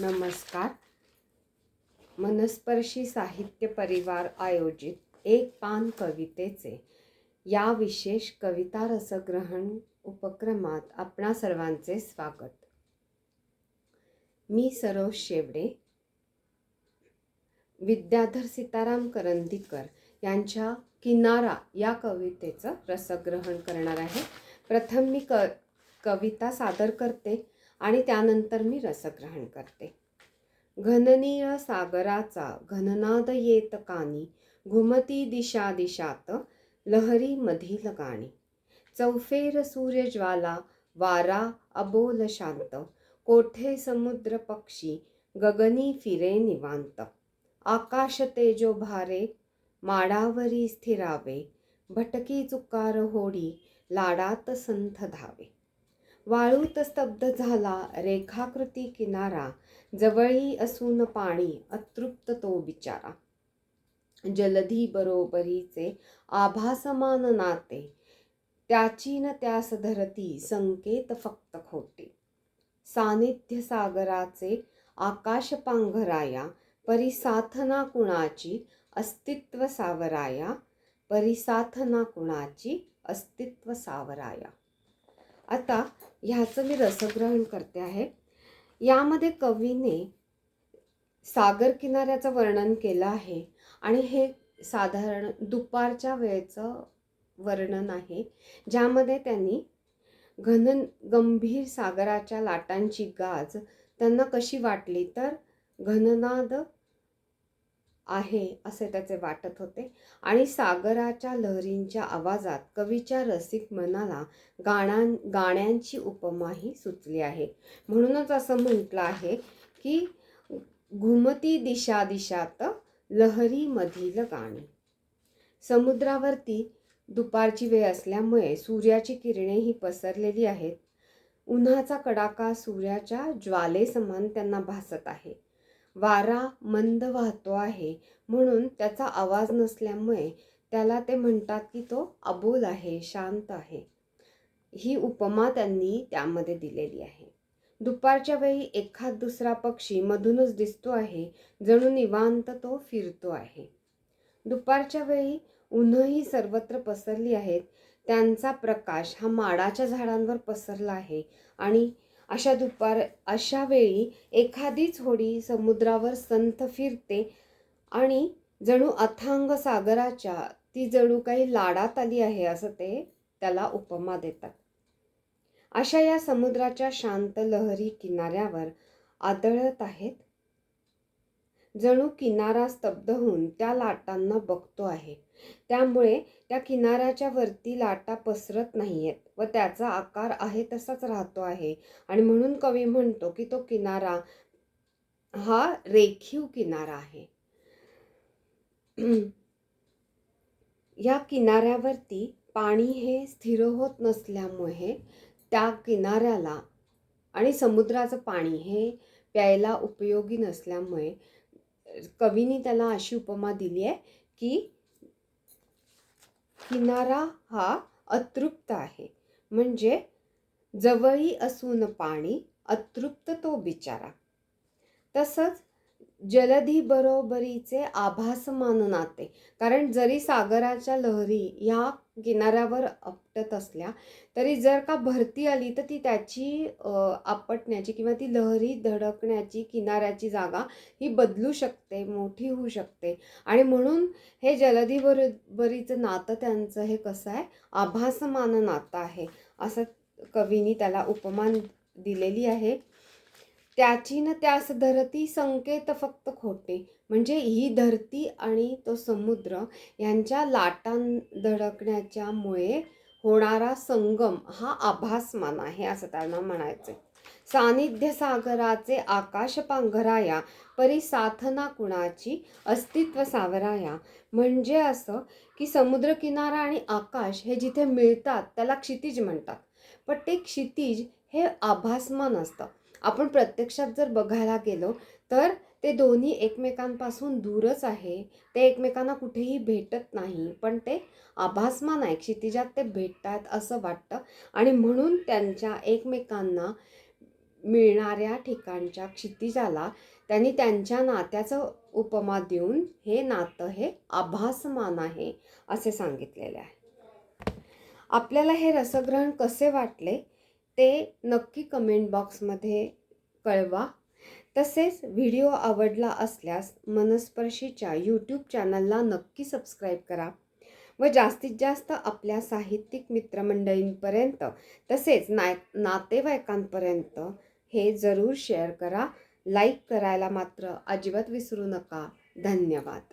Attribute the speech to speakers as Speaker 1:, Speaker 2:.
Speaker 1: नमस्कार. मनस्पर्शी साहित्य परिवार आयोजित एक पान कवितेचे या विशेष कविता रसग्रहण उपक्रमात आपणा सर्वांचे स्वागत. मी सरोज शेवडे विद्याधर सीताराम करंदीकर यांच्या किनारा या कवितेचं रसग्रहण करणार आहे. प्रथम मी क कविता सादर करते. आणि त्यानंतर मी रसग्रहण करते. घननीय सागराचा घननाद येत कानी घुमती दिशा दिशात लहरी मधील गाणी. चौफेर सूर्यज्वाला वारा अबोल शांत कोठे समुद्र पक्षी गगनी फिरे निवांत. आकाश तेजो भारे माडावरी स्थिरावे भटकी चुकार होडी लाडात संथ धावे. वाळूत स्तब्ध झाला रेखाकृती किनारा जवळी असून पाणी अतृप्त तो बिचारा. जलधी बरोबरीचे आभासमान नाते त्याची न त्यास धरती संकेत फक्त खोटे. सानिध्य सागराचे आकाश पांघराया परिसाथना कुणाची अस्तित्व सावराया परिसाथना कुणाची अस्तित्व सावराया. आता ह्याचं मी रसग्रहण करते आहे. यामध्ये कवीने सागर किनाऱ्याचं वर्णन केलं आहे आणि हे साधारण दुपारच्या वेळेचं वर्णन आहे ज्यामध्ये त्यांनी घन गंभीर सागराच्या लाटांची गाज त्यांना कशी वाटली तर घननाद आहे असे त्याचे वाटत होते. आणि सागराच्या लहरींच्या आवाजात कवीच्या रसिक मनाला गाण्या गाण्यांची उपमाही सुचली आहे. म्हणूनच असं म्हटलं आहे की घुमती दिशा दिशात लहरीमधील गाणी. समुद्रावरती दुपारची वेळ असल्यामुळे सूर्याची किरणे ही पसरलेली आहेत. उन्हाचा कडाका सूर्याच्या ज्वालेसमान त्यांना भासत आहे. वारा मंद वाहतो आहे. म्हणून त्याचा आवाज नसल्यामुळे त्याला ते म्हणतात की तो अबोल आहे शांत आहे. ही उपमा त्यांनी त्यामध्ये दिलेली आहे. दुपारच्या वेळी एखाद दुसरा पक्षी मधूनच दिसतो आहे जणू निवांत तो फिरतो आहे. दुपारच्या वेळी ऊनही सर्वत्र पसरली आहेत. त्यांचा प्रकाश हा माडाच्या झाडांवर पसरला आहे आणि अशा दुपार अशा वेळी एखादीच होडी समुद्रावर संथ फिरते आणि जणू अथांग सागराच्या ती जणू काही लाडात आली आहे असं ते त्याला उपमा देतात. अशा या समुद्राच्या शांत लहरी किनाऱ्यावर आदळत आहेत जणू किनारा स्तब्ध होऊन त्या लाटांना बघतो आहे. त्यामुळे त्या किनाऱ्याच्या वरती लाटा पसरत नाही आहेत व त्याचा आकार आहे तसाच राहतो आहे. आणि म्हणून कवी म्हणतो की तो किनारा हा रेखीव किनारा आहे. या किनाऱ्यावरती पाणी हे स्थिर होत नसल्यामुळे त्या किनाऱ्याला आणि समुद्राचं पाणी हे प्यायला उपयोगी नसल्यामुळे कवीनी त्याला अशी उपमा दिली आहे की किनारा हा अतृप्त आहे. म्हणजे जवळी असून पाणी अतृप्त तो बिचारा. तसंच जलधी बरोबरीचे आभासमान नाते कारण जरी सागराच्या लहरी या किनाऱ्यावर आपटत असल्या तरी जर का भरती आली तर ती त्याची आपटण्याची किंवा ती लहरी धडकण्याची किनाऱ्याची जागा ही बदलू शकते मोठी होऊ शकते. आणि म्हणून हे जलधी बरोबरीचं नातं त्यांचं हे कसं आहे? आभासमान नातं आहे. असं कवीनी त्याला उपमान दिलेली आहे. त्याची न त्यास धरती संकेत फक्त खोटे. म्हणजे ही धरती आणि तो समुद्र यांच्या लाटां धडकण्याच्यामुळे होणारा संगम हा आभासमान आहे असं त्यांना म्हणायचं सानिध्य सागराचे आकाश पांघराया परी कुणाची? अस्तित्व सावराया. म्हणजे असं की समुद्रकिनारा आणि आकाश हे जिथे मिळतात त्याला क्षितिज म्हणतात. पण ते क्षितिज हे आभासमान असतं. आपण प्रत्यक्षात जर बघायला गेलो तर ते दोन्ही एकमेकांपासून दूरच आहे. ते एकमेकांना कुठेही भेटत नाही पण ते आभासमान आहे क्षितिजात ते भेटतात असं वाटतं. आणि म्हणून त्यांच्या एकमेकांना मिळणाऱ्या ठिकाणच्या क्षितिजाला त्यांनी त्यांच्या नात्याचं उपमा देऊन हे नातं हे आभासमान आहे असे सांगितलेले आहे. आपल्याला हे रसग्रहण कसे वाटले? ते नक्की कमेंट बॉक्समध्ये कळवा. तसेच व्हिडिओ आवडला असल्यास मनस्पर्शीच्या यूट्यूब चॅनलला नक्की सबस्क्राईब करा. व जास्तीत जास्त आपल्या साहित्यिक मित्रमंडळींपर्यंत तसेच नाय नातेवाईकांपर्यंत हे जरूर शेअर करा. लाईक करायला मात्र अजिबात विसरू नका. धन्यवाद.